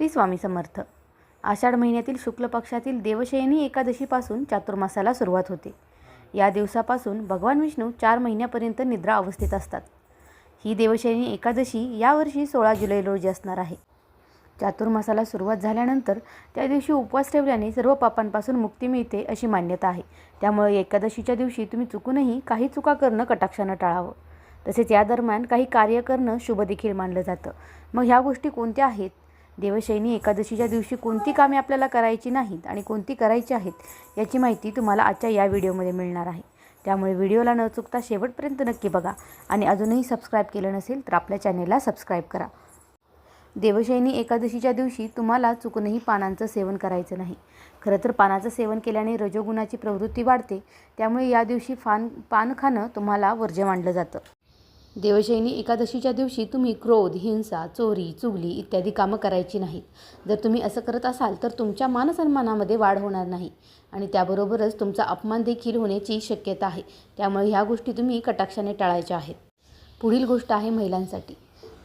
श्री स्वामी समर्थ. आषाढ महिन्यातील शुक्ल पक्षातील देवशयनी एकादशीपासून चातुर्मासाला सुरुवात होते. या दिवसापासून भगवान विष्णू चार महिन्यापर्यंत निद्रा अवस्थेत असतात. ही देवशयनी एकादशी यावर्षी सोळा जुलै रोजी असणार आहे. चातुर्मासाला सुरुवात झाल्यानंतर त्या दिवशी उपवास ठेवल्याने सर्व पापांपासून मुक्ती मिळते अशी मान्यता आहे. त्यामुळे एकादशीच्या दिवशी तुम्ही चुकूनही काही चुका करणं कटाक्षानं टाळावं. तसेच या दरम्यान काही कार्य करणं शुभ देखील मानलं जातं. मग ह्या गोष्टी कोणत्या आहेत? देवशैनी एकादशीच्या दिवशी कोणती कामे आपल्याला करायची नाहीत आणि कोणती करायची आहेत याची माहिती तुम्हाला आजच्या या व्हिडिओमध्ये मिळणार आहे. त्यामुळे व्हिडिओला न चुकता शेवटपर्यंत नक्की बघा आणि अजूनही सबस्क्राईब केलं नसेल तर आपल्या चॅनेलला सबस्क्राईब करा. देवशयनी एकादशीच्या दिवशी तुम्हाला चुकूनही पानांचं सेवन करायचं नाही. खरं तर पानाचं सेवन केल्याने रजोगुणाची प्रवृत्ती वाढते त्यामुळे या दिवशी फान पान खाणं तुम्हाला वर्ज्य मानलं जातं. देवशयनी एकादशीच्या दिवशी तुम्ही क्रोध हिंसा चोरी चुगली इत्यादी कामं करायची नाहीत. जर तुम्ही असं करत असाल तर तुमच्या मानसन्मानामध्ये वाढ होणार नाही आणि त्याबरोबरच तुमचा अपमान देखील होण्याची शक्यता आहे. त्यामुळे ह्या गोष्टी तुम्ही कटाक्षाने टाळायच्या आहेत. पुढील गोष्ट आहे महिलांसाठी.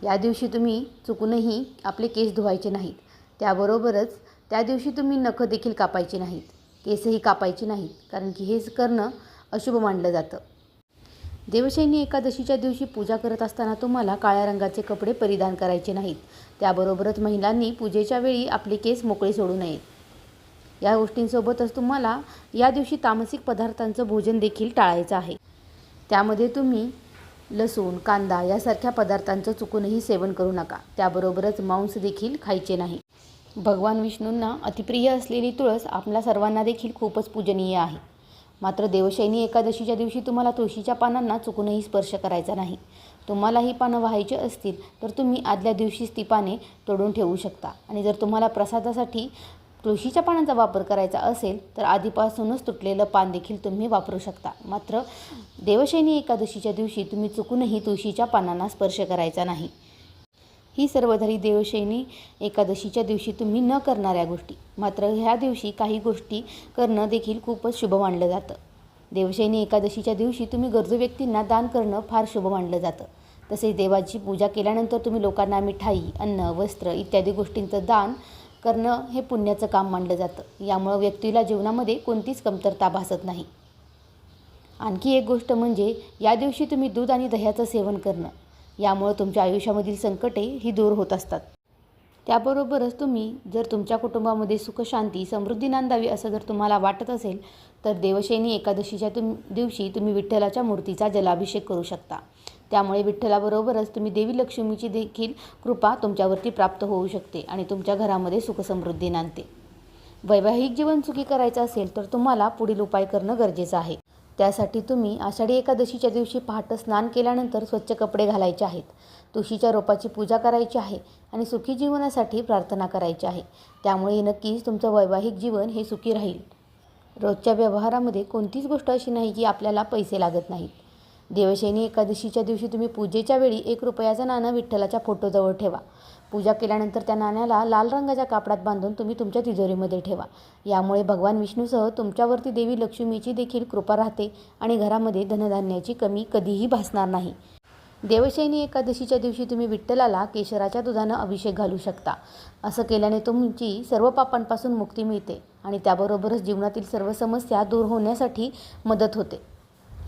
या दिवशी तुम्ही चुकूनही आपले केस धुवायचे नाहीत. त्याबरोबरच त्या दिवशी तुम्ही नखं देखील कापायची नाहीत. केसही कापायचे नाहीत कारण की हेच करणं अशुभ मानलं जातं. देवशैनी एकादशीच्या दिवशी पूजा करत असताना तुम्हाला काळ्या रंगाचे कपडे परिधान करायचे नाहीत. त्याबरोबरच महिलांनी पूजेच्या वेळी आपले केस मोकळे सोडू नयेत. या गोष्टींसोबतच तुम्हाला या दिवशी तामसिक पदार्थांचं भोजन देखील टाळायचं आहे. त्यामध्ये तुम्ही लसूण कांदा यासारख्या पदार्थांचं चुकूनही सेवन करू नका. त्याबरोबरच मांस देखील खायचे नाही. भगवान विष्णूंना अतिप्रिय असलेली तुळस आपल्या सर्वांना देखील खूपच पूजनीय आहे. मात्र देवशैनी एकादशीच्या दिवशी तुम्हाला तुळशीच्या पानांना चुकूनही स्पर्श करायचा नाही. तुम्हाला ही पानं व्हायची असतील तर तुम्ही आदल्या दिवशीच ती पाने तोडून ठेवू शकता. आणि जर तुम्हाला प्रसादासाठी तुळशीच्या पानांचा वापर करायचा असेल तर आधीपासूनच तुटलेलं पान देखील तुम्ही वापरू शकता. मात्र देवशैनी एकादशीच्या दिवशी तुम्ही चुकूनही तुळशीच्या पानांना स्पर्श करायचा नाही. ही सर्वधारी देवशैनी एकादशीच्या दिवशी तुम्ही न करणाऱ्या गोष्टी. मात्र ह्या दिवशी काही गोष्टी करणं देखील खूपच शुभ मानलं जातं. देवशैनी एकादशीच्या दिवशी तुम्ही गरजू व्यक्तींना दान करणं फार शुभ मानलं जातं. तसेच देवाची पूजा केल्यानंतर तुम्ही लोकांना मिठाई अन्न वस्त्र इत्यादी गोष्टींचं दान करणं हे पुण्याचं काम मानलं जातं. यामुळं व्यक्तीला जीवनामध्ये कोणतीच कमतरता भासत नाही. आणखी एक गोष्ट म्हणजे या दिवशी तुम्ही दूध आणि दह्याचं सेवन करणं. यामुळं तुमच्या आयुष्यामधील संकटे ही दूर होत असतात. त्याबरोबरच तुम्ही जर तुमच्या कुटुंबामध्ये सुखशांती समृद्धी नांदावी असं जर तुम्हाला वाटत असेल तर देवशैनी एकादशीच्या तुम दिवशी तुम्ही विठ्ठलाच्या मूर्तीचा जलाभिषेक करू शकता. त्यामुळे विठ्ठलाबरोबरच तुम्ही देवी लक्ष्मीची देखील कृपा तुमच्यावरती प्राप्त होऊ शकते आणि तुमच्या घरामध्ये सुखसमृद्धी नांदते. वैवाहिक जीवन सुखी करायचं असेल तर तुम्हाला पुढील उपाय करणं गरजेचं आहे. त्यासाठी तुम्ही आषाढी एकादशीच्या दिवशी पहाटं स्नान केल्यानंतर स्वच्छ कपडे घालायचे आहेत. तुळशीच्या रोपाची पूजा करायची आहे आणि सुखी जीवनासाठी प्रार्थना करायची आहे. त्यामुळे नक्कीच तुमचं वैवाहिक जीवन हे सुखी राहील. रोजच्या व्यवहारामध्ये कोणतीच गोष्ट अशी नाही की आपल्याला पैसे लागत नाहीत. देवशयनी एकादशीच्या दिवशी तुम्ही पूजेच्या वेळी एक रुपयाचं नाणं विठ्ठलाच्या फोटोजवळ ठेवा. पूजा केल्यानंतर त्या नाण्याला लाल रंगाच्या कापडात बांधून तुम्ही तुमच्या तिजोरीमध्ये ठेवा. यामुळे भगवान विष्णूसह तुमच्यावरती देवी लक्ष्मीची देखील कृपा राहते आणि घरामध्ये धनधान्याची कमी कधीही भासणार नाही. देवशयनी एकादशीच्या दिवशी तुम्ही विठ्ठलाला केशराच्या दुधानं अभिषेक घालू शकता. असं केल्याने तुमची सर्व पापांपासून मुक्ती मिळते आणि त्याबरोबरच जीवनातील सर्व समस्या दूर होण्यासाठी मदत होते.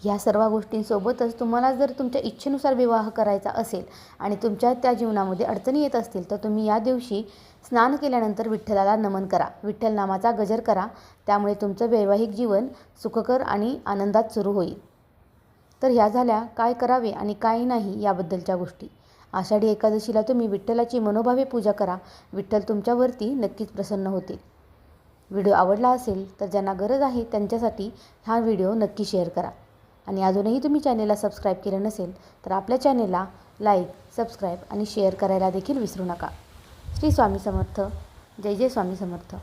ह्या सर्व गोष्टींसोबतच तुम्हाला जर तुमच्या इच्छेनुसार विवाह करायचा असेल आणि तुमच्या त्या जीवनामध्ये अडचणी येत असतील तर तुम्ही या दिवशी स्नान केल्यानंतर विठ्ठलाला नमन करा. विठ्ठल नामाचा गजर करा. त्यामुळे तुमचं वैवाहिक जीवन सुखकर आणि आनंदात सुरू होईल. तर ह्या झाल्या काय करावे आणि काय नाही याबद्दलच्या गोष्टी. आषाढी एकादशीला तुम्ही विठ्ठलाची मनोभावे पूजा करा. विठ्ठल तुमच्यावरती नक्कीच प्रसन्न होतील. व्हिडिओ आवडला असेल तर ज्यांना गरज आहे त्यांच्यासाठी हा व्हिडिओ नक्की शेअर करा. आणि अजूनही तुम्ही चॅनेलला सबस्क्राईब केलं नसेल तर आपल्या चॅनेलला लाईक सबस्क्राईब आणि शेअर करायला देखील विसरू नका. श्री स्वामी समर्थ. जय जय स्वामी समर्थ.